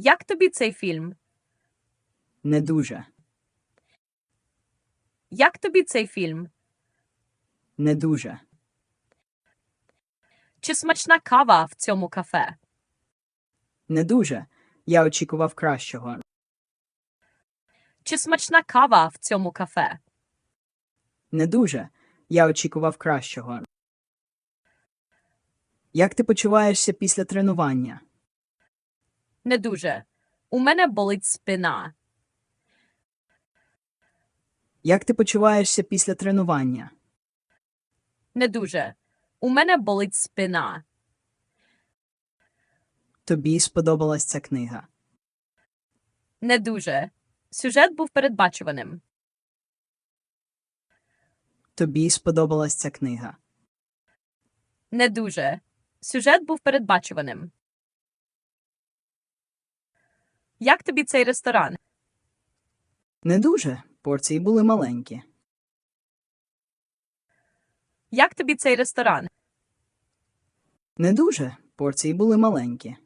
Як тобі цей фільм? Не дуже. Як тобі цей фільм? Не дуже. Чи смачна кава в цьому кафе? Не дуже. Я очікував кращого. Чи смачна кава в цьому кафе? Не дуже. Я очікував кращого. Як ти почуваєшся після тренування? Не дуже. У мене болить спина. Як ти почуваєшся після тренування? Не дуже. У мене болить спина. Тобі сподобалась ця книга. Не дуже. Сюжет був передбачуваним. Тобі сподобалась ця книга. Не дуже. Сюжет був передбачуваним. Як тобі цей ресторан? Не дуже. Порції були маленькі. Як тобі цей ресторан? Не дуже. Порції були маленькі.